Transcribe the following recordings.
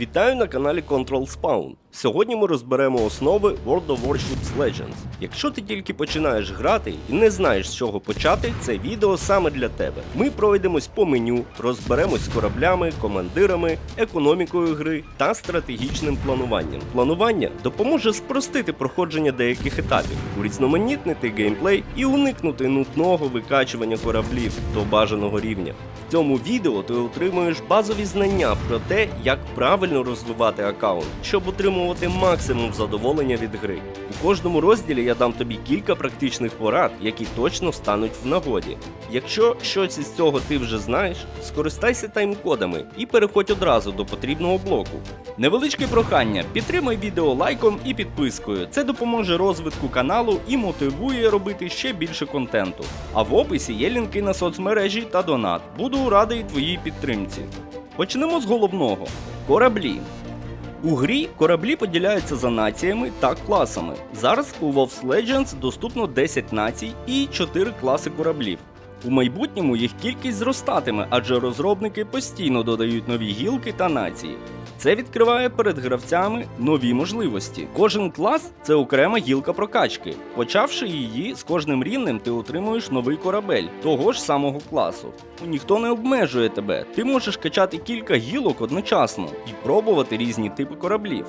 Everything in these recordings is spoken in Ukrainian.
Вітаю на каналі Control Spawn. Сьогодні ми розберемо основи World of Warships Legends. Якщо ти тільки починаєш грати і не знаєш з чого почати, це відео саме для тебе. Ми пройдемось по меню, розберемось з кораблями, командирами, економікою гри та стратегічним плануванням. Планування допоможе спростити проходження деяких етапів, урізноманітнити геймплей і уникнути нудного викачування кораблів до бажаного рівня. В цьому відео ти отримуєш базові знання про те, як правильно розвивати аккаунт, щоб отримувати максимум задоволення від гри. У кожному розділі я дам тобі кілька практичних порад, які точно стануть в нагоді. Якщо щось із цього ти вже знаєш, скористайся таймкодами і переходь одразу до потрібного блоку. Невеличке прохання, підтримай відео лайком і підпискою. Це допоможе розвитку каналу і мотивує робити ще більше контенту. А в описі є лінки на соцмережі та донат. Буду радий твоїй підтримці. Почнемо з головного: кораблі. У грі кораблі поділяються за націями та класами. Зараз у WoW Legends доступно 10 націй і 4 класи кораблів. У майбутньому їх кількість зростатиме, адже розробники постійно додають нові гілки та нації. Це відкриває перед гравцями нові можливості. Кожен клас це окрема гілка прокачки. Почавши її, з кожним рівнем ти отримуєш новий корабель того ж самого класу. Ніхто не обмежує тебе. Ти можеш качати кілька гілок одночасно і пробувати різні типи кораблів.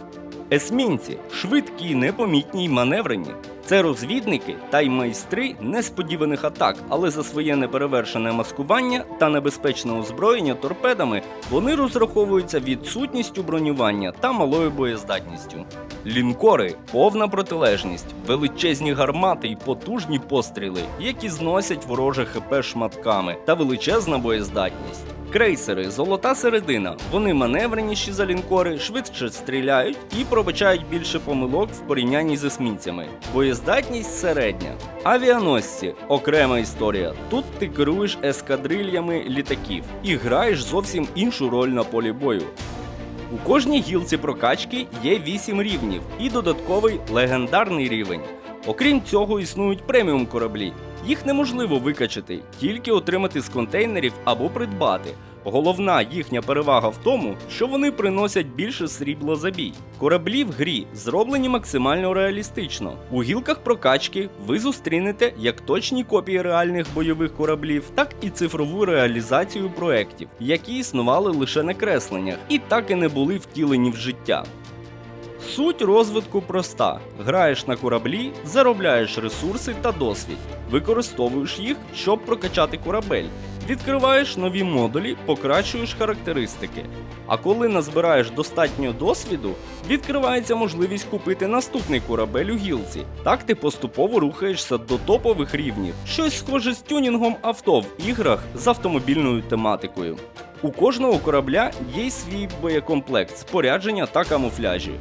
Есмінці швидкі, непомітні й маневрені. Це розвідники та й майстри несподіваних атак, але за своє неперевершене маскування та небезпечне озброєння торпедами вони розраховуються відсутністю бронювання та малою боєздатністю. Лінкори повна протилежність, величезні гармати й потужні постріли, які зносять вороже ХП шматками та величезна боєздатність. Крейсери золота середина. Вони маневреніші за лінкори, швидше стріляють і пробачають більше помилок в порівнянні з есмінцями. Боєздатність середня. Авіаносці окрема історія. Тут ти керуєш ескадрильями літаків і граєш зовсім іншу роль на полі бою. У кожній гілці прокачки є 8 рівнів і додатковий легендарний рівень. Окрім цього, існують преміум кораблі. Їх неможливо викачати, тільки отримати з контейнерів або придбати. Головна їхня перевага в тому, що вони приносять більше срібла за бій. Кораблі в грі зроблені максимально реалістично. У гілках прокачки ви зустрінете як точні копії реальних бойових кораблів, так і цифрову реалізацію проєктів, які існували лише на кресленнях і так і не були втілені в життя. Суть розвитку проста: граєш на кораблі, заробляєш ресурси та досвід, використовуєш їх, щоб прокачати корабель, відкриваєш нові модулі, покращуєш характеристики. А коли назбираєш достатньо досвіду, відкривається можливість купити наступний корабель у гілці. Так ти поступово рухаєшся до топових рівнів, щось схоже з тюнінгом авто в іграх з автомобільною тематикою. У кожного корабля є свій боєкомплект, спорядження та камуфляжі.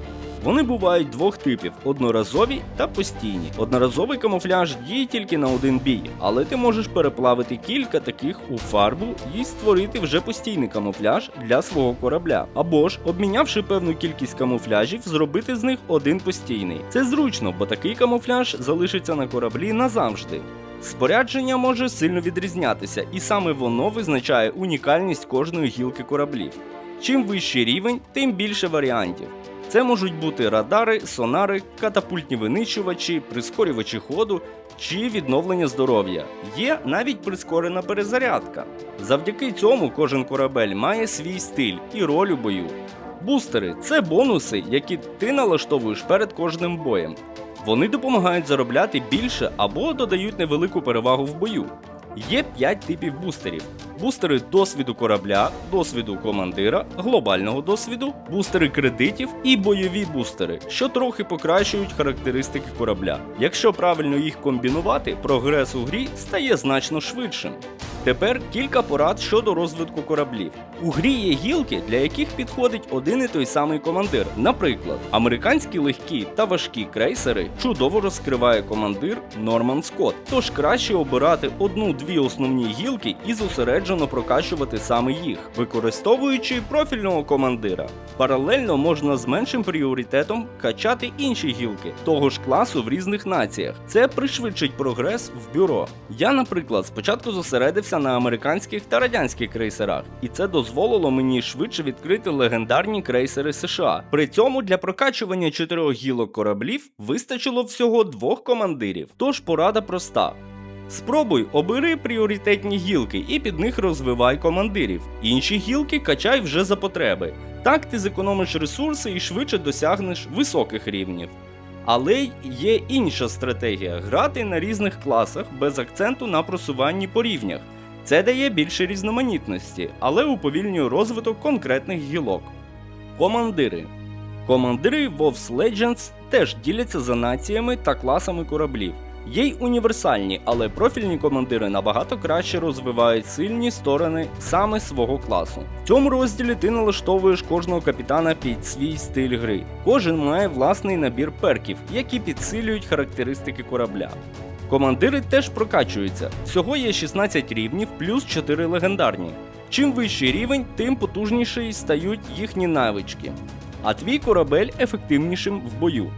Вони бувають двох типів: одноразові та постійні. Одноразовий камуфляж діє тільки на один бій, але ти можеш переплавити кілька таких у фарбу і створити вже постійний камуфляж для свого корабля. Або ж, обмінявши певну кількість камуфляжів, зробити з них один постійний. Це зручно, бо такий камуфляж залишиться на кораблі назавжди. Спорядження може сильно відрізнятися, і саме воно визначає унікальність кожної гілки кораблів. Чим вищий рівень, тим більше варіантів. Це можуть бути радари, сонари, катапультні винищувачі, прискорювачі ходу чи відновлення здоров'я. Є навіть прискорена перезарядка. Завдяки цьому кожен корабель має свій стиль і роль у бою. Бустери це бонуси, які ти налаштовуєш перед кожним боєм. Вони допомагають заробляти більше або додають невелику перевагу в бою. Є 5 типів бустерів: бустери досвіду корабля, досвіду командира, глобального досвіду, бустери кредитів і бойові бустери, що трохи покращують характеристики корабля. Якщо правильно їх комбінувати, прогрес у грі стає значно швидшим. Тепер кілька порад щодо розвитку кораблів. У грі є гілки, для яких підходить один і той самий командир. Наприклад, американські легкі та важкі крейсери чудово розкриває командир Норман Скотт. Тож краще обирати одну-дві основні гілки і зосереджено прокачувати саме їх, використовуючи профільного командира. Паралельно можна з меншим пріоритетом качати інші гілки того ж класу в різних націях. Це пришвидшить прогрес в бюро. Я, наприклад, спочатку зосередився вчився на американських та радянських крейсерах, і це дозволило мені швидше відкрити легендарні крейсери США. При цьому для прокачування чотирьох гілок кораблів вистачило всього двох командирів. Тож порада проста. Спробуй обери пріоритетні гілки і під них розвивай командирів. Інші гілки качай вже за потреби. Так ти зекономиш ресурси і швидше досягнеш високих рівнів. Але є інша стратегія грати на різних класах без акценту на просуванні по рівнях. Це дає більше різноманітності, але уповільнює розвиток конкретних гілок. Командири. Командири WoW Legends теж діляться за націями та класами кораблів. Є й універсальні, але профільні командири набагато краще розвивають сильні сторони саме свого класу. В цьому розділі ти налаштовуєш кожного капітана під свій стиль гри. Кожен має власний набір перків, які підсилюють характеристики корабля. Командири теж прокачуються. Всього є 16 рівнів плюс 4 легендарні. Чим вищий рівень, тим потужніші стають їхні навички. А твій корабель ефективнішим в бою.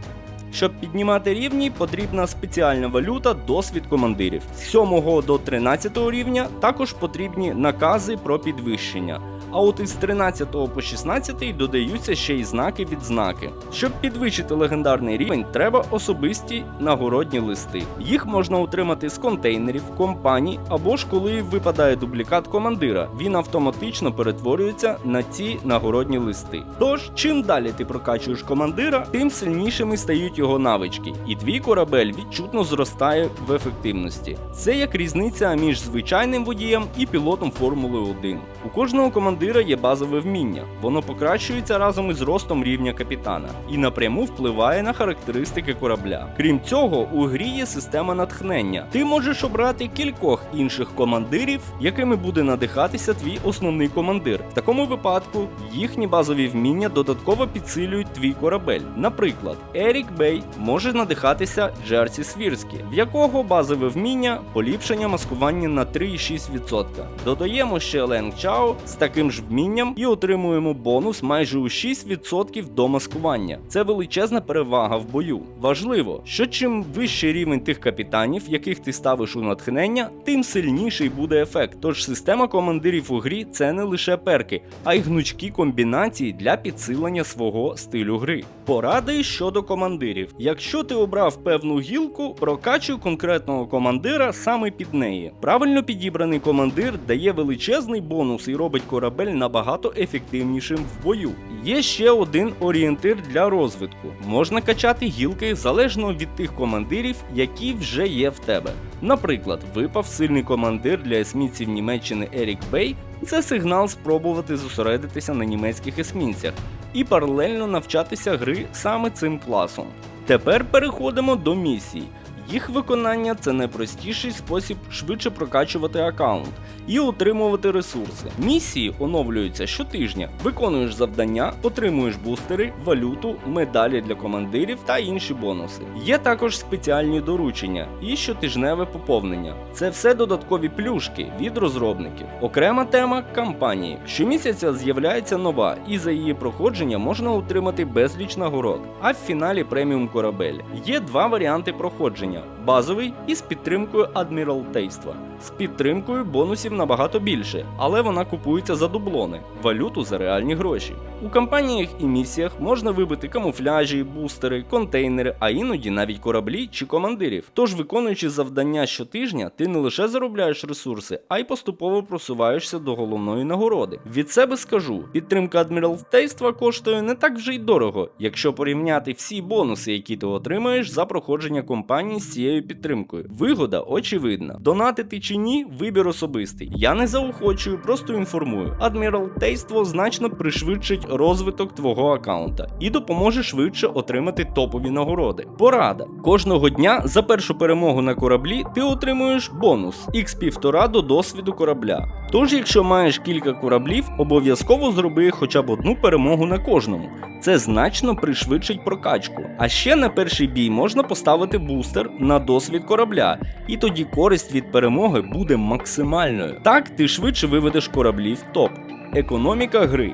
Щоб піднімати рівні, потрібна спеціальна валюта досвід командирів. З 7 до 13 рівня також потрібні накази про підвищення. А от із 13 по 16 додаються ще й знаки відзнаки. Щоб підвищити легендарний рівень, треба особисті нагородні листи. Їх можна отримати з контейнерів, компаній або ж коли випадає дублікат командира. Він автоматично перетворюється на ці нагородні листи. Тож, чим далі ти прокачуєш командира, тим сильнішими стають його навички, і твій корабель відчутно зростає в ефективності. Це як різниця між звичайним водієм і пілотом Формули 1. У кожного командира є базове вміння, воно покращується разом із ростом рівня капітана і напряму впливає на характеристики корабля. Крім цього, у грі є система натхнення. Ти можеш обрати кількох інших командирів, якими буде надихатися твій основний командир. В такому випадку їхні базові вміння додатково підсилюють твій корабель. Наприклад, Ерік Бей може надихатися Джерсі Свірські, в якого базове вміння поліпшення маскування на 3,6%. Додаємо ще Ленг Чао з таким ж вмінням і отримуємо бонус майже у 6% до маскування. Це величезна перевага в бою. Важливо, що чим вищий рівень тих капітанів, яких ти ставиш у натхнення, тим сильніший буде ефект. Тож система командирів у грі це не лише перки, а й гнучкі комбінації для підсилення свого стилю гри. Поради щодо командирів. Якщо ти обрав певну гілку, прокачуй конкретного командира саме під неї. Правильно підібраний командир дає величезний бонус і робить корабель набагато ефективнішим в бою. Є ще один орієнтир для розвитку. Можна качати гілки залежно від тих командирів, які вже є в тебе. Наприклад, випав сильний командир для есмінців Німеччини Ерік Бей. Це сигнал спробувати зосередитися на німецьких есмінцях і паралельно навчатися гри саме цим класом. Тепер переходимо до місій. Їх виконання це найпростіший спосіб швидше прокачувати аккаунт і отримувати ресурси. Місії оновлюються щотижня. Виконуєш завдання, отримуєш бустери, валюту, медалі для командирів та інші бонуси. Є також спеціальні доручення і щотижневе поповнення. Це все додаткові плюшки від розробників. Окрема тема кампанії. Щомісяця з'являється нова, і за її проходження можна отримати безліч нагород. А в фіналі преміум корабель. Є два варіанти проходження: базовий і з підтримкою адміралтейства. З підтримкою бонусів набагато більше, але вона купується за дублони, валюту за реальні гроші. У кампаніях і місіях можна вибити камуфляжі, бустери, контейнери, а іноді навіть кораблі чи командирів. Тож, виконуючи завдання щотижня, ти не лише заробляєш ресурси, а й поступово просуваєшся до головної нагороди. Від себе скажу, підтримка адміралтейства коштує не так вже й дорого, якщо порівняти всі бонуси, які ти отримаєш за проходження компанії з цією підтримкою. Вигода очевидна. Донатити чи ні, вибір особистий. Я не заохочую, просто інформую. Адміралтейство значно пришвидшить розвиток твого аккаунта і допоможе швидше отримати топові нагороди. Порада: кожного дня за першу перемогу на кораблі ти отримуєш бонус x 1,5 до досвіду корабля. Тож, якщо маєш кілька кораблів, обов'язково зроби хоча б одну перемогу на кожному. Це значно пришвидшить прокачку. А ще на перший бій можна поставити бустер на досвід корабля, і тоді користь від перемоги буде максимальною. Так ти швидше виведеш кораблі в топ. Економіка гри.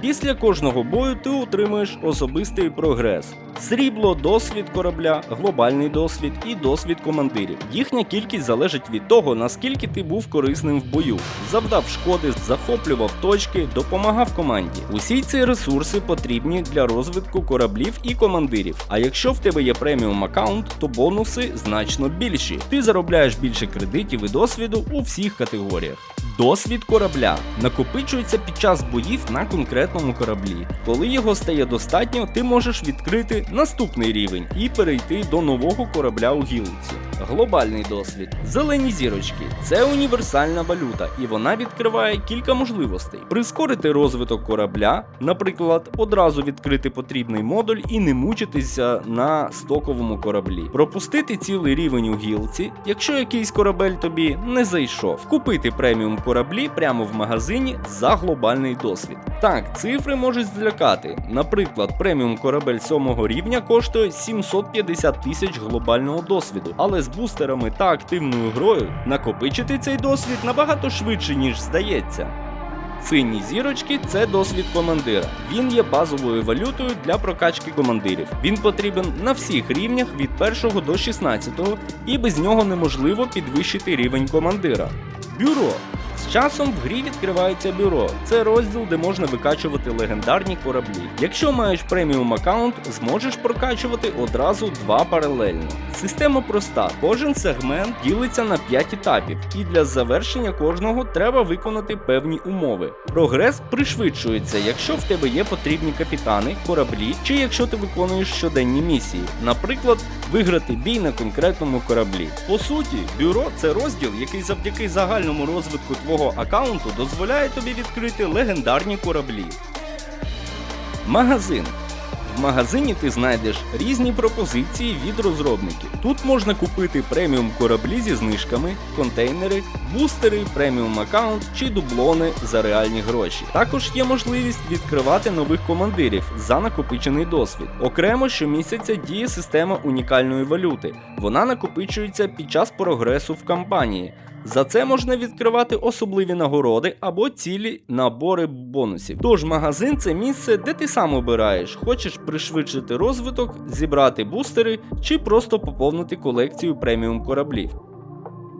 Після кожного бою ти отримуєш особистий прогрес. Срібло, досвід корабля, глобальний досвід і досвід командирів. Їхня кількість залежить від того, наскільки ти був корисним в бою, завдав шкоди, захоплював точки, допомагав команді. Усі ці ресурси потрібні для розвитку кораблів і командирів. А якщо в тебе є преміум аккаунт, то бонуси значно більші. Ти заробляєш більше кредитів і досвіду у всіх категоріях. Досвід корабля накопичується під час боїв на конкретному кораблі. Коли його стає достатньо, ти можеш відкрити наступний рівень і перейти до нового корабля у гілці. Глобальний досвід. Зелені зірочки це універсальна валюта, і вона відкриває кілька можливостей: прискорити розвиток корабля, наприклад, одразу відкрити потрібний модуль і не мучитися на стоковому кораблі, пропустити цілий рівень у гілці, якщо якийсь корабель тобі не зайшов, купити преміум кораблі прямо в магазині за глобальний досвід. Так, цифри можуть злякати. Наприклад, преміум корабель 7 рівня коштує 750 тисяч глобального досвіду, але з бустерами та активною грою накопичити цей досвід набагато швидше, ніж здається. Сині зірочки це досвід командира. Він є базовою валютою для прокачки командирів. Він потрібен на всіх рівнях від 1 до 16, і без нього неможливо підвищити рівень командира. Бюро. З часом в грі відкривається бюро. Це розділ, де можна викачувати легендарні кораблі. Якщо маєш преміум аккаунт, зможеш прокачувати одразу два паралельно. Система проста. Кожен сегмент ділиться на 5 етапів, і для завершення кожного треба виконати певні умови. Прогрес пришвидшується, якщо в тебе є потрібні капітани, кораблі, чи якщо ти виконуєш щоденні місії, наприклад, виграти бій на конкретному кораблі. По суті, бюро це розділ, який завдяки загальному розвитку твого аккаунту дозволяє тобі відкрити легендарні кораблі. Магазин. В магазині ти знайдеш різні пропозиції від розробників. Тут можна купити преміум кораблі зі знижками, контейнери, бустери, преміум аккаунт чи дублони за реальні гроші. Також є можливість відкривати нових командирів за накопичений досвід. Окремо щомісяця діє система унікальної валюти. Вона накопичується під час прогресу в кампанії. За це можна відкривати особливі нагороди або цілі набори бонусів. Тож магазин це місце, де ти сам обираєш, хочеш пришвидшити розвиток, зібрати бустери чи просто поповнити колекцію преміум кораблів.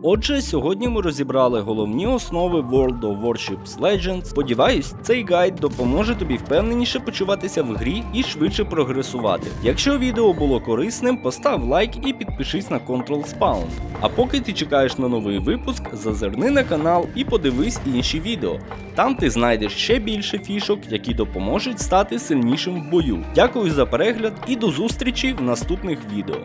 Отже, сьогодні ми розібрали головні основи World of Warships Legends. Сподіваюсь, цей гайд допоможе тобі впевненіше почуватися в грі і швидше прогресувати. Якщо відео було корисним, постав лайк і підпишись на Control Spawn. А поки ти чекаєш на новий випуск, зазирни на канал і подивись інші відео. Там ти знайдеш ще більше фішок, які допоможуть стати сильнішим в бою. Дякую за перегляд і до зустрічі в наступних відео.